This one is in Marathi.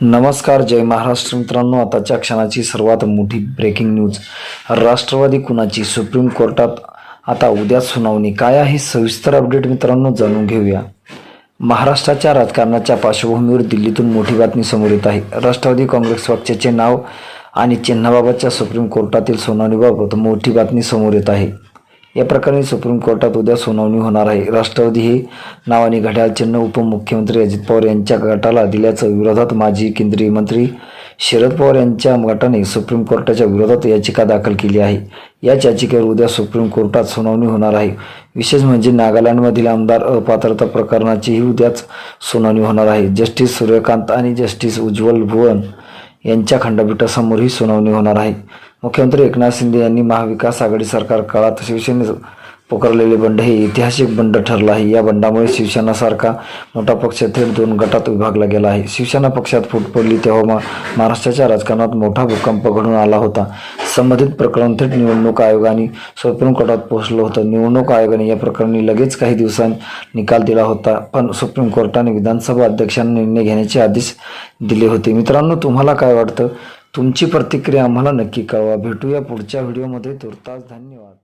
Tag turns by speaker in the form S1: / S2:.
S1: नमस्कार जय महाराष्ट्र मित्रांनो. आताच्या क्षणाची सर्वात मोठी ब्रेकिंग न्यूज राष्ट्रवादी कुणाची सुप्रीम कोर्टात आता उद्या सुनावणी. काय आहे? सविस्तर अपडेट मित्रांनो जाणून घेऊया. महाराष्ट्राच्या राजकारणाच्या पार्श्वभूमीवर दिल्लीतून मोठी बातमी समोर येत आहे. राष्ट्रवादी काँग्रेस पक्षाचे नाव आणि चिन्हाबाबतच्या सुप्रीम कोर्टातील सुनावणीबाबत मोठी बातमी समोर येत आहे. या प्रकरणी सुप्रीम कोर्टात उद्या सुनावणी होणार आहे. राष्ट्रवादी हे नावाने घड्याळ चिन्ह उपमुख्यमंत्री अजित पवार यांच्या गटाला दिल्याचं विरोधात माजी केंद्रीय मंत्री शरद पवार यांच्या गटाने सुप्रीम कोर्टाच्या विरोधात याचिका दाखल केली आहे. याच याचिकेवर उद्या सुप्रीम कोर्टात सुनावणी होणार आहे. विशेष म्हणजे नागालँडमधील आमदार अपात्रता प्रकरणाचीही उद्याच सुनावणी होणार आहे. जस्टिस सूर्यकांत आणि जस्टिस उज्ज्वल भुवन यांच्या खंडपीठासमोर ही सुनावणी होणार आहे. मुख्यमंत्री एकनाथ शिंदे यांनी महाविकास आघाडी सरकार काळात शिवसेने पुकारलेले बंड हे ऐतिहासिक बंड ठरलं आहे. या बंडामुळे शिवसेनासारखा मोठा पक्ष थेट दोन गटात विभागला गेला आहे. शिवसेना पक्षात फूट पडली तेव्हा मा महाराष्ट्राच्या राजकारणात मोठा भूकंप घडून आला होता. संबंधित प्रकरण थेट निवडणूक आयोगाने सुप्रीम कोर्टात पोहोचलं होतं. निवडणूक आयोगाने या प्रकरणी लगेच काही दिवसांत निकाल दिला होता पण सुप्रीम कोर्टाने विधानसभा अध्यक्षांना निर्णय घेण्याचे आदेश दिले होते. मित्रांनो तुम्हाला काय वाटतं? तुमची प्रतिक्रिया आम्हाला नक्की कळवा. भेटूया पुढच्या व्हिडिओमध्ये. तुर्तास धन्यवाद.